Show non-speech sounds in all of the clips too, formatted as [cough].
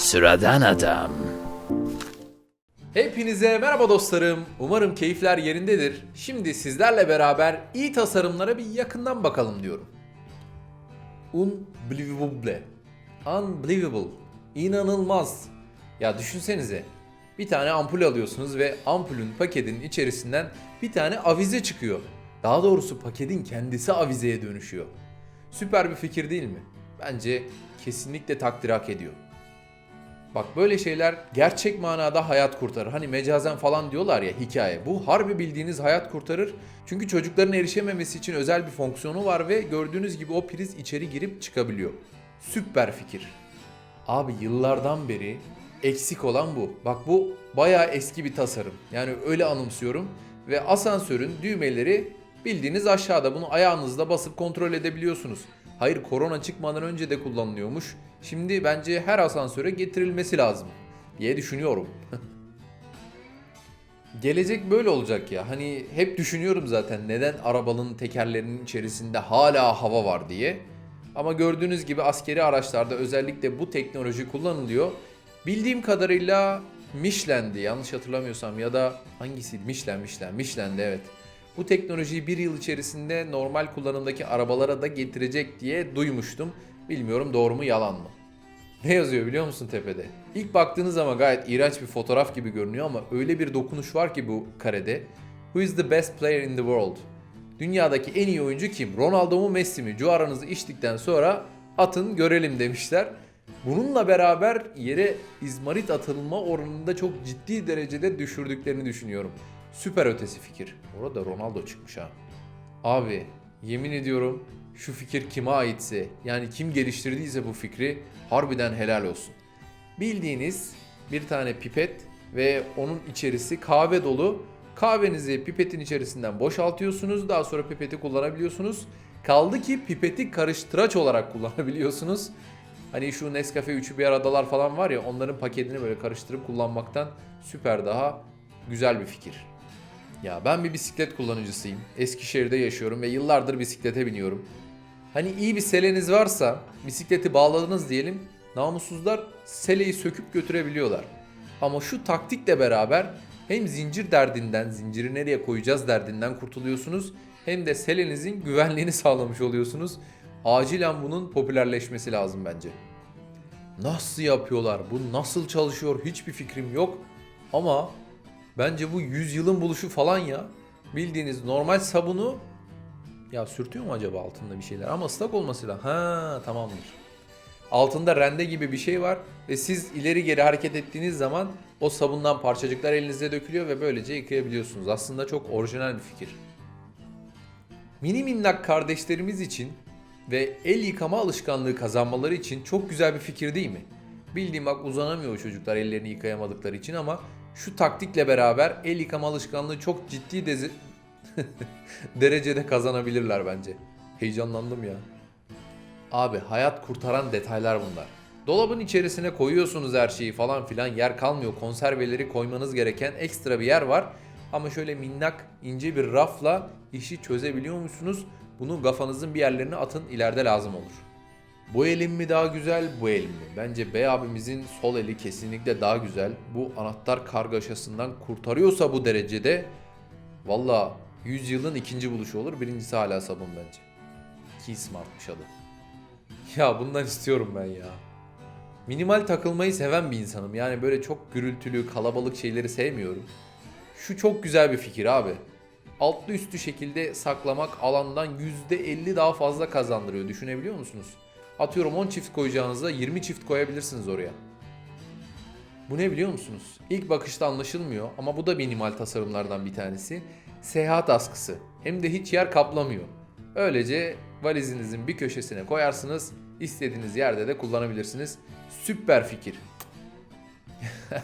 Sıradan adam. Hepinize merhaba dostlarım. Umarım keyifler yerindedir. Şimdi sizlerle beraber iyi tasarımlara bir yakından bakalım diyorum. Unbelievable. Unbelievable. İnanılmaz. Ya düşünsenize. Bir tane ampul alıyorsunuz ve ampulün paketin içerisinden bir tane avize çıkıyor. Daha doğrusu paketin kendisi avizeye dönüşüyor. Süper bir fikir değil mi? Bence kesinlikle takdir hak ediyor. Bak böyle şeyler gerçek manada hayat kurtarır. Hani mecazen falan diyorlar ya hikaye. Bu harbi bildiğiniz hayat kurtarır. Çünkü çocukların erişememesi için özel bir fonksiyonu var ve gördüğünüz gibi o priz içeri girip çıkabiliyor. Süper fikir. Abi yıllardan beri eksik olan bu. Bak bu bayağı eski bir tasarım. Yani öyle anımsıyorum. Ve asansörün düğmeleri bildiğiniz aşağıda. Bunu ayağınızla basıp kontrol edebiliyorsunuz. Hayır korona çıkmadan önce de kullanılıyormuş. Şimdi bence her asansöre getirilmesi lazım diye düşünüyorum. [laughs] Gelecek böyle olacak ya. Hani hep düşünüyorum zaten neden arabanın tekerlerinin içerisinde hala hava var diye. Ama gördüğünüz gibi askeri araçlarda özellikle bu teknoloji kullanılıyor. Bildiğim kadarıyla Michelin'di yanlış hatırlamıyorsam ya da hangisiydi? Michelin, Michelin, Michelin'di evet. Bu teknolojiyi bir yıl içerisinde normal kullanımdaki arabalara da getirecek diye duymuştum. Bilmiyorum doğru mu yalan mı? Ne yazıyor biliyor musun tepede? İlk baktığınız zaman gayet iğrenç bir fotoğraf gibi görünüyor ama öyle bir dokunuş var ki bu karede. Who is the best player in the world? Dünyadaki en iyi oyuncu kim? Ronaldo mu Messi mi? Cuaranızı içtikten sonra atın görelim demişler. Bununla beraber yere izmarit atılma oranında çok ciddi derecede düşürdüklerini düşünüyorum. Süper ötesi fikir. Orada Ronaldo çıkmış ha. Abi yemin ediyorum şu fikir kime aitse yani kim geliştirdiyse bu fikri harbiden helal olsun. Bildiğiniz bir tane pipet ve onun içerisi kahve dolu. Kahvenizi pipetin içerisinden boşaltıyorsunuz. Daha sonra pipeti kullanabiliyorsunuz. Kaldı ki pipeti karıştıraç olarak kullanabiliyorsunuz. Hani şu Nescafe üçü bir aradalar falan var ya onların paketini böyle karıştırıp kullanmaktan süper daha güzel bir fikir. Ya ben bir bisiklet kullanıcısıyım. Eskişehir'de yaşıyorum ve yıllardır bisiklete biniyorum. Hani iyi bir seleniz varsa bisikleti bağladınız diyelim. Namussuzlar seleyi söküp götürebiliyorlar. Ama şu taktikle beraber hem zincir derdinden, zinciri nereye koyacağız derdinden kurtuluyorsunuz. Hem de selenizin güvenliğini [laughs] sağlamış oluyorsunuz. Acilen bunun popülerleşmesi lazım bence. Nasıl yapıyorlar? Bu nasıl çalışıyor? Hiçbir fikrim yok. Ama bence bu yüzyılın buluşu falan ya. Bildiğiniz normal sabunu ya sürtüyor mu acaba altında bir şeyler? Ama ıslak olması lazım. Ha tamamdır. Altında rende gibi bir şey var ve siz ileri geri hareket ettiğiniz zaman o sabundan parçacıklar elinize dökülüyor ve böylece yıkayabiliyorsunuz. Aslında çok orijinal bir fikir. Mini minnak kardeşlerimiz için ve el yıkama alışkanlığı kazanmaları için çok güzel bir fikir değil mi? Bildiğim bak uzanamıyor o çocuklar ellerini yıkayamadıkları için ama şu taktikle beraber el yıkama alışkanlığı çok ciddi deze- [laughs] derecede kazanabilirler bence. Heyecanlandım ya. Abi hayat kurtaran detaylar bunlar. Dolabın içerisine koyuyorsunuz her şeyi falan filan yer kalmıyor. Konserveleri koymanız gereken ekstra bir yer var. Ama şöyle minnak ince bir rafla işi çözebiliyor musunuz? Bunu kafanızın bir yerlerine atın ileride lazım olur. Bu elim mi daha güzel, bu elim mi? Bence Bey abimizin sol eli kesinlikle daha güzel. Bu anahtar kargaşasından kurtarıyorsa bu derecede valla 100 yılın ikinci buluşu olur. Birincisi hala sabun bence. Key Smart'mış adı. Ya bundan istiyorum ben ya. Minimal takılmayı seven bir insanım. Yani böyle çok gürültülü, kalabalık şeyleri sevmiyorum. Şu çok güzel bir fikir abi. Altlı üstü şekilde saklamak alandan %50 daha fazla kazandırıyor. Düşünebiliyor musunuz? Atıyorum 10 çift koyacağınızda 20 çift koyabilirsiniz oraya. Bu ne biliyor musunuz? İlk bakışta anlaşılmıyor ama bu da minimal tasarımlardan bir tanesi. Seyahat askısı. Hem de hiç yer kaplamıyor. Öylece valizinizin bir köşesine koyarsınız. istediğiniz yerde de kullanabilirsiniz. Süper fikir. [laughs]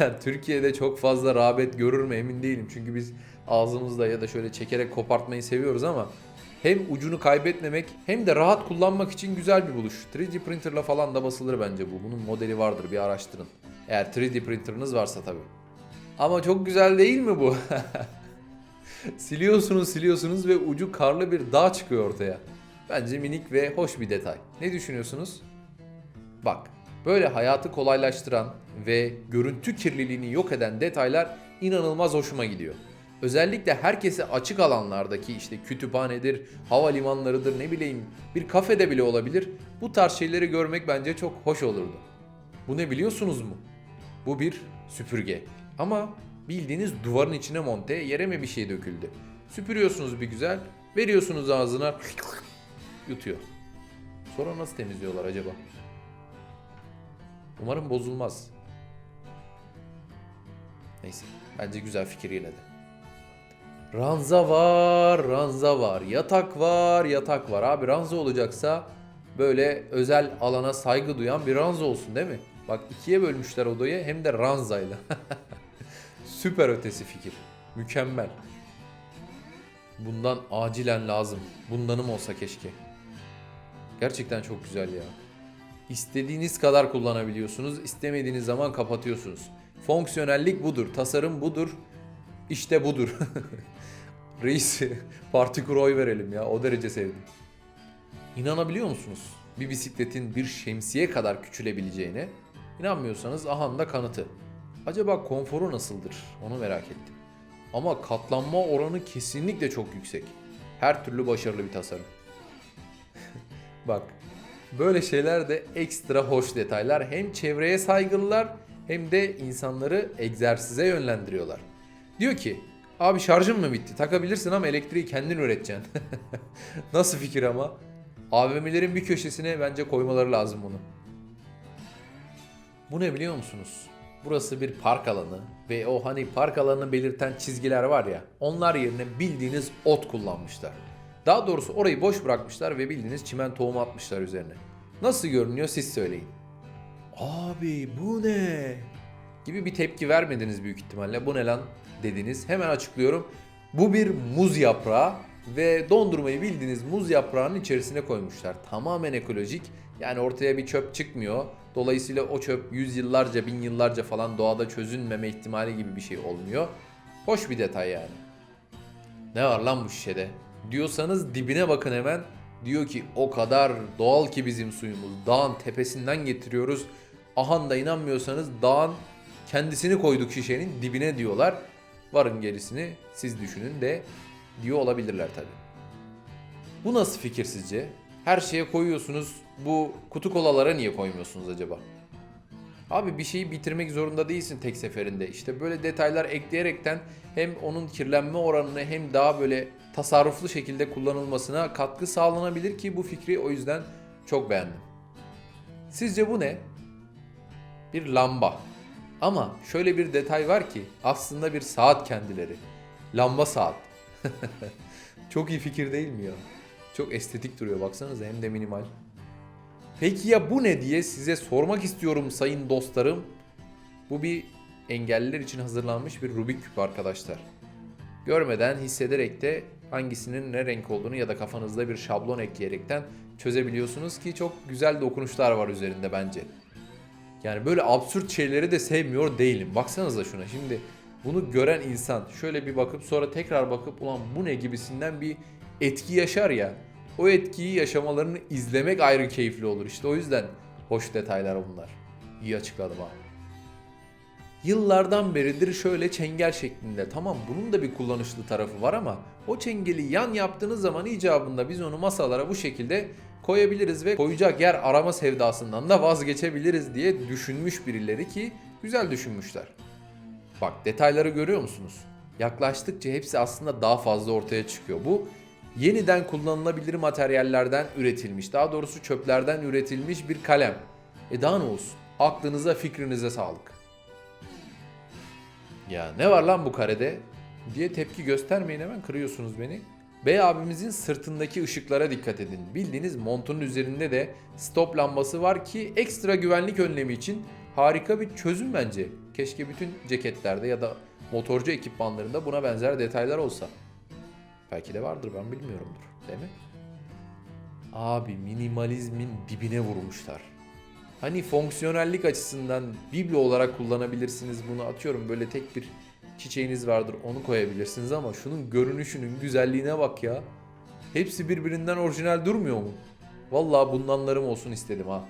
ya Türkiye'de çok fazla rağbet görür mü emin değilim. Çünkü biz ağzımızda ya da şöyle çekerek kopartmayı seviyoruz ama hem ucunu kaybetmemek hem de rahat kullanmak için güzel bir buluş. 3D printerla falan da basılır bence bu. Bunun modeli vardır bir araştırın. Eğer 3D printerınız varsa tabii. Ama çok güzel değil mi bu? [laughs] siliyorsunuz siliyorsunuz ve ucu karlı bir dağ çıkıyor ortaya. Bence minik ve hoş bir detay. Ne düşünüyorsunuz? Bak Böyle hayatı kolaylaştıran ve görüntü kirliliğini yok eden detaylar inanılmaz hoşuma gidiyor. Özellikle herkese açık alanlardaki işte kütüphanedir, havalimanlarıdır ne bileyim bir kafede bile olabilir. Bu tarz şeyleri görmek bence çok hoş olurdu. Bu ne biliyorsunuz mu? Bu bir süpürge. Ama bildiğiniz duvarın içine monte yere mi bir şey döküldü? Süpürüyorsunuz bir güzel, veriyorsunuz ağzına yutuyor. Sonra nasıl temizliyorlar acaba? Umarım bozulmaz. Neyse. Bence güzel fikir yine de. Ranza var, ranza var. Yatak var, yatak var. Abi ranza olacaksa böyle özel alana saygı duyan bir ranza olsun değil mi? Bak ikiye bölmüşler odayı hem de ranzayla. [laughs] Süper ötesi fikir. Mükemmel. Bundan acilen lazım. Bundanım olsa keşke. Gerçekten çok güzel ya. İstediğiniz kadar kullanabiliyorsunuz. istemediğiniz zaman kapatıyorsunuz. Fonksiyonellik budur. Tasarım budur. İşte budur. [laughs] Reis parti kuru oy verelim ya. O derece sevdim. İnanabiliyor musunuz? Bir bisikletin bir şemsiye kadar küçülebileceğine. İnanmıyorsanız ahan da kanıtı. Acaba konforu nasıldır? Onu merak ettim. Ama katlanma oranı kesinlikle çok yüksek. Her türlü başarılı bir tasarım. [laughs] Bak böyle şeyler de ekstra hoş detaylar. Hem çevreye saygılılar hem de insanları egzersize yönlendiriyorlar. Diyor ki abi şarjın mı bitti? Takabilirsin ama elektriği kendin üreteceksin. [laughs] Nasıl fikir ama? AVM'lerin bir köşesine bence koymaları lazım bunu. Bu ne biliyor musunuz? Burası bir park alanı ve o hani park alanını belirten çizgiler var ya onlar yerine bildiğiniz ot kullanmışlar. Daha doğrusu orayı boş bırakmışlar ve bildiğiniz çimen tohumu atmışlar üzerine. Nasıl görünüyor siz söyleyin. Abi bu ne? Gibi bir tepki vermediniz büyük ihtimalle. Bu ne lan dediniz. Hemen açıklıyorum. Bu bir muz yaprağı ve dondurmayı bildiğiniz muz yaprağının içerisine koymuşlar. Tamamen ekolojik. Yani ortaya bir çöp çıkmıyor. Dolayısıyla o çöp yüzyıllarca, bin yıllarca falan doğada çözünmeme ihtimali gibi bir şey olmuyor. Hoş bir detay yani. Ne var lan bu şişede? Diyorsanız dibine bakın hemen. Diyor ki o kadar doğal ki bizim suyumuz. Dağın tepesinden getiriyoruz. Ahan da inanmıyorsanız dağın kendisini koyduk şişenin dibine diyorlar. Varın gerisini siz düşünün de diyor olabilirler tabi. Bu nasıl fikir sizce? Her şeye koyuyorsunuz. Bu kutu kolalara niye koymuyorsunuz acaba? Abi bir şeyi bitirmek zorunda değilsin tek seferinde. İşte böyle detaylar ekleyerekten hem onun kirlenme oranını hem daha böyle tasarruflu şekilde kullanılmasına katkı sağlanabilir ki bu fikri o yüzden çok beğendim. Sizce bu ne? Bir lamba. Ama şöyle bir detay var ki aslında bir saat kendileri. Lamba saat. [laughs] çok iyi fikir değil mi ya? Çok estetik duruyor baksanıza hem de minimal. Peki ya bu ne diye size sormak istiyorum sayın dostlarım. Bu bir engelliler için hazırlanmış bir Rubik küp arkadaşlar. Görmeden hissederek de hangisinin ne renk olduğunu ya da kafanızda bir şablon ekleyerekten çözebiliyorsunuz ki çok güzel dokunuşlar var üzerinde bence. Yani böyle absürt şeyleri de sevmiyor değilim. Baksanıza şuna şimdi bunu gören insan şöyle bir bakıp sonra tekrar bakıp ulan bu ne gibisinden bir etki yaşar ya. O etkiyi yaşamalarını izlemek ayrı keyifli olur. İşte o yüzden hoş detaylar bunlar. İyi açıkladım abi. Yıllardan beridir şöyle çengel şeklinde. Tamam bunun da bir kullanışlı tarafı var ama o çengeli yan yaptığınız zaman icabında biz onu masalara bu şekilde koyabiliriz ve koyacak yer arama sevdasından da vazgeçebiliriz diye düşünmüş birileri ki güzel düşünmüşler. Bak detayları görüyor musunuz? Yaklaştıkça hepsi aslında daha fazla ortaya çıkıyor. Bu yeniden kullanılabilir materyallerden üretilmiş, daha doğrusu çöplerden üretilmiş bir kalem. E daha ne olsun? Aklınıza, fikrinize sağlık. Ya ne var lan bu karede? diye tepki göstermeyin hemen kırıyorsunuz beni. Bey abimizin sırtındaki ışıklara dikkat edin. Bildiğiniz montunun üzerinde de stop lambası var ki ekstra güvenlik önlemi için harika bir çözüm bence. Keşke bütün ceketlerde ya da motorcu ekipmanlarında buna benzer detaylar olsa. Belki de vardır ben bilmiyorumdur. Değil mi? Abi minimalizmin dibine vurmuşlar. Hani fonksiyonellik açısından biblo olarak kullanabilirsiniz bunu atıyorum böyle tek bir çiçeğiniz vardır onu koyabilirsiniz ama şunun görünüşünün güzelliğine bak ya. Hepsi birbirinden orijinal durmuyor mu? Vallahi bundanlarım olsun istedim ha.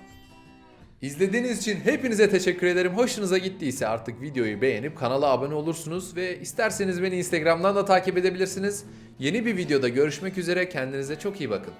İzlediğiniz için hepinize teşekkür ederim. Hoşunuza gittiyse artık videoyu beğenip kanala abone olursunuz ve isterseniz beni Instagram'dan da takip edebilirsiniz. Yeni bir videoda görüşmek üzere. Kendinize çok iyi bakın.